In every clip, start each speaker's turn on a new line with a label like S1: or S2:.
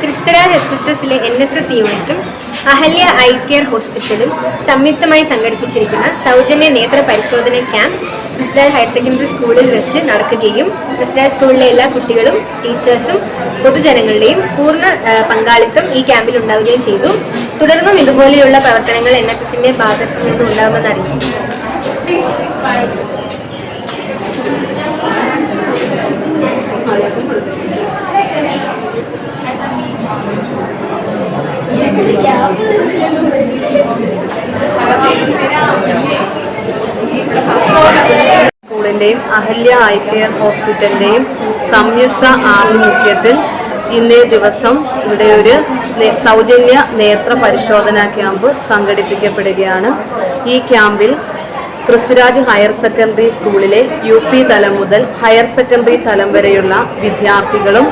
S1: ക്രിസ്തരാജ് S S എസിലെ N S S യൂണിറ്റും Ahalya eye care ഹോസ്പിറ്റലും സംയുക്തമായി സംഘടിപ്പിച്ചിരിക്കുന്ന സൗജന്യ നേത്ര പരിശോധന ക്യാമ്പ് ക്രിസ്തരാജ് ഹയർ സെക്കൻഡറി സ്കൂളിൽ വെച്ച് നടക്കുകയും ക്രിസ്തരാജ് സ്കൂളിലെ എല്ലാ കുട്ടികളും ടീച്ചേഴ്സും പൊതുജനങ്ങളുടെയും പൂർണ പങ്കാളിത്തം ഈ ക്യാമ്പിൽ ഉണ്ടാവുകയും ചെയ്തു. തുടർന്നും ഇതുപോലെയുള്ള പ്രവർത്തനങ്ങൾ എൻ എസ് എസിന്റെ ഭാഗത്തു നിന്നും ഉണ്ടാകുമെന്ന്
S2: സ്കൂളിന്റെയും അഹല്യ ഐ കെയർ ഹോസ്പിറ്റലിന്റെയും സംയുക്ത ആഭിമുഖ്യത്തിൽ ഇന്നേ ദിവസം ഇവിടെ ഒരു സൗജന്യ നേത്ര പരിശോധനാ ക്യാമ്പ് സംഘടിപ്പിക്കപ്പെടുകയാണ്. ഈ ക്യാമ്പിൽ ക്രിസ്തുരാജ് ഹയർ സെക്കൻഡറി സ്കൂളിലെ യു പി തലം മുതൽ ഹയർ സെക്കൻഡറി തലം വരെയുള്ള വിദ്യാർത്ഥികളും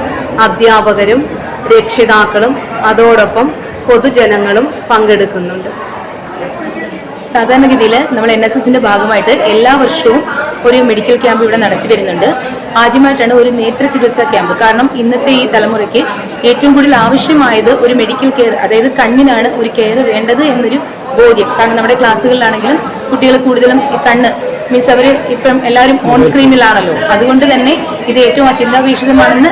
S2: അധ്യാപകരും രക്ഷിതാക്കളും അതോടൊപ്പം പൊതുജനങ്ങളും പങ്കെടുക്കുന്നുണ്ട്.
S3: സാധാരണഗതിയിൽ നമ്മൾ എൻ എസ് എസിന്റെ ഭാഗമായിട്ട് എല്ലാ വർഷവും ഒരു മെഡിക്കൽ ക്യാമ്പ് ഇവിടെ നടത്തി വരുന്നുണ്ട്. ആദ്യമായിട്ടാണ് ഒരു നേത്ര ചികിത്സാ ക്യാമ്പ് കാരണം ഇന്നത്തെ ഈ തലമുറയ്ക്ക് ഏറ്റവും കൂടുതൽ ആവശ്യമായത് ഒരു മെഡിക്കൽ കെയർ അതായത് കണ്ണിനാണ് ഒരു കെയർ വേണ്ടത് എന്നൊരു ബോധ്യം. കാരണം നമ്മുടെ ക്ലാസ്സുകളിലാണെങ്കിലും കുട്ടികൾ കൂടുതലും ഈ കണ്ണ് മീൻസ് അവർ ഇപ്പം എല്ലാവരും ഓൺ സ്ക്രീനിലാണല്ലോ അതുകൊണ്ട് തന്നെ ഇത് ഏറ്റവും അത്യന്താപേക്ഷിതമാണെന്ന്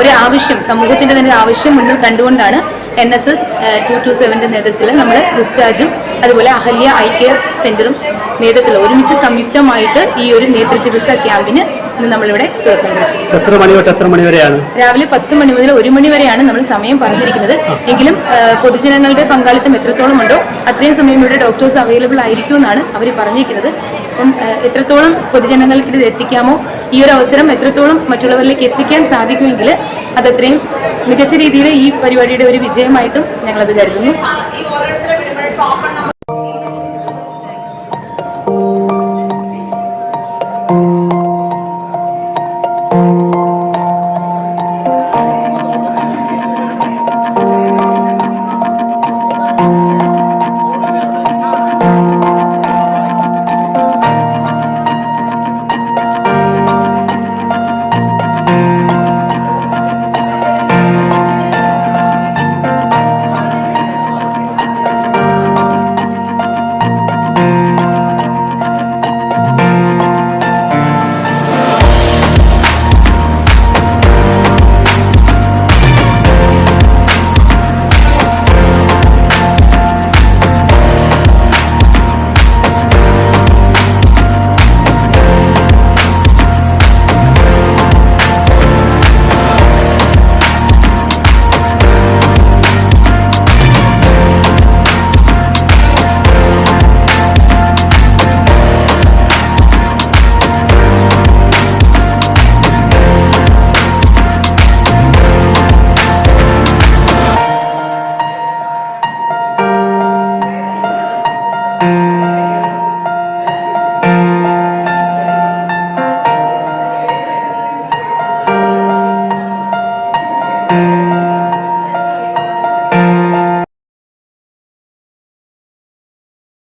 S3: ഒരു ആവശ്യം സമൂഹത്തിന്റെ തന്നെ ആവശ്യം മുന്നിൽ കണ്ടുകൊണ്ടാണ് N S S two two സെവന്റെ നേതൃത്വത്തിൽ നമ്മൾ ക്രിസ്റ്റാജും അതുപോലെ അഹല്യ ഐ കെയർ സെന്ററും നേതൃത്വത്തിൽ ഒരുമിച്ച് സംയുക്തമായിട്ട് ഈ ഒരു നേത്ര ചികിത്സാ ക്യാമ്പിന് ഇന്ന് നമ്മളിവിടെ തുടക്കം കുറിച്ചു.
S4: എത്ര മണി തൊട്ട് എത്ര മണി വരെയാണ്?
S3: രാവിലെ പത്ത് മണി മുതൽ ഒരു മണി വരെയാണ് നമ്മൾ സമയം പറഞ്ഞിരിക്കുന്നത്. എങ്കിലും പൊതുജനങ്ങളുടെ പങ്കാളിത്തം എത്രത്തോളം ഉണ്ടോ അത്രയും സമയം ഇവിടെ ഡോക്ടേഴ്സ് അവൈലബിൾ ആയിരിക്കും എന്നാണ് അവർ പറഞ്ഞിരിക്കുന്നത്. അപ്പം എത്രത്തോളം പൊതുജനങ്ങൾക്ക് ഇത് എത്തിക്കാമോ ഈ ഒരു അവസരം എത്രത്തോളം മറ്റുള്ളവരിലേക്ക് എത്തിക്കാൻ സാധിക്കുമെങ്കിൽ അതത്രയും മികച്ച രീതിയിൽ ഈ പരിപാടിയുടെ ഒരു വിജയമായിട്ടും ഞങ്ങളത് കരുതുന്നു Thank you. Thank you.